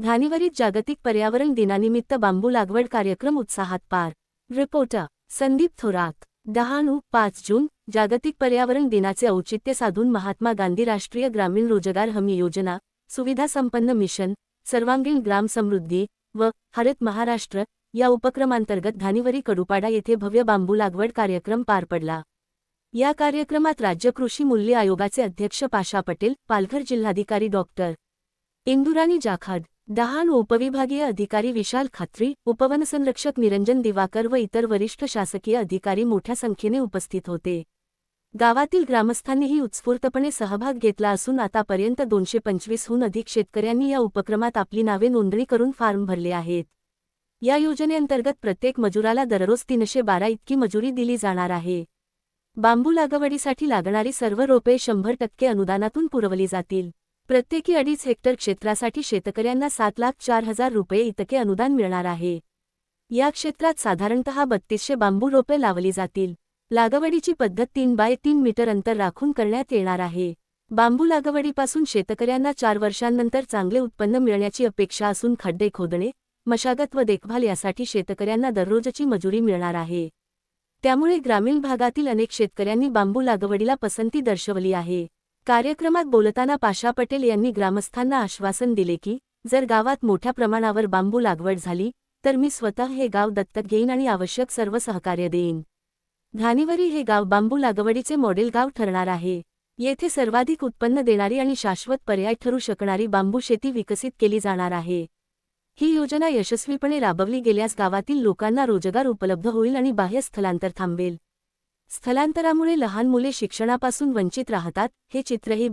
घाणीवरीत जागतिक पर्यावरण दिनानिमित्त बांबू लागवड कार्यक्रम उत्साहात पार. रिपोर्टर संदीप थोरात. डहाणू पाच जून जागतिक पर्यावरण दिनाचे औचित्य साधून महात्मा गांधी राष्ट्रीय ग्रामीण रोजगार हमी योजना सुविधा संपन्न मिशन सर्वांगीण ग्राम समृद्धी व हरित महाराष्ट्र या उपक्रमांतर्गत घाणीवरी कडुपाडा येथे भव्य बांबू लागवड कार्यक्रम पार पडला. या कार्यक्रमात राज्य कृषी मूल्य आयोगाचे अध्यक्ष पाशा पटेल पालघर जिल्हाधिकारी डॉक्टर इंदुराणी जाखाड डहाणू उपविभागीय अधिकारी विशाल खात्री उपवनसंरक्षक निरंजन दिवाकर व इतर वरिष्ठ शासकीय अधिकारी मोठ्या संख्येने उपस्थित होते. गावातील ग्रामस्थांनीही उत्स्फूर्तपणे सहभाग घेतला असून आतापर्यंत दोनशे पंचवीसहून अधिक शेतकऱ्यांनी या उपक्रमात आपली नावे नोंदणी करून फॉर्म भरले आहेत. या योजनेअंतर्गत प्रत्येक मजुराला दररोज तीनशे बारा इतकी मजुरी दिली जाणार आहे. बांबू लागवडीसाठी लागणारी सर्व रोपे शंभर टक्के अनुदानातून पुरवली जातील. प्रत्येकी अडीच हेक्टर क्षेत्रासाठी शेतकऱ्यांना सात लाख चार हजार रुपये इतके अनुदान मिळणार आहे. या क्षेत्रात साधारणतः बत्तीसशे बांबू रोपे लावली जातील. लागवडीची पद्धत तीन बाय तीन मीटर अंतर राखून करण्यात येणार आहे. बांबू लागवडीपासून शेतकऱ्यांना चार वर्षांनंतर चांगले उत्पन्न मिळण्याची अपेक्षा असून खड्डे खोदणे मशागत व देखभाल यासाठी शेतकऱ्यांना दररोजची मजुरी मिळणार आहे. त्यामुळे ग्रामीण भागातील अनेक शेतकऱ्यांनी बांबू लागवडीला पसंती दर्शवली आहे. कार्यक्रमात बोलताना पाशा पटेल यांनी ग्रामस्थांना आश्वासन दिले की जर गावात मोठ्या प्रमाणावर बांबू लागवड झाली तर मी स्वतः हे गाव दत्तक घेईन आणि आवश्यक सर्व सहकार्य देईन. घाणीवरी हे गाव बांबू लागवडीचे मॉडेल गाव ठरणार आहे. येथे सर्वाधिक उत्पन्न देणारी आणि शाश्वत पर्याय ठरू शकणारी बांबू शेती विकसित केली जाणार आहे. ही योजना यशस्वीपणे राबवली गेल्यास गावातील लोकांना रोजगार उपलब्ध होईल आणि बाह्य स्थलांतर थांबेल. स्थलांतरामुळे लहान मुले शिक्षणापासून वंचित राहतात हे चित्रही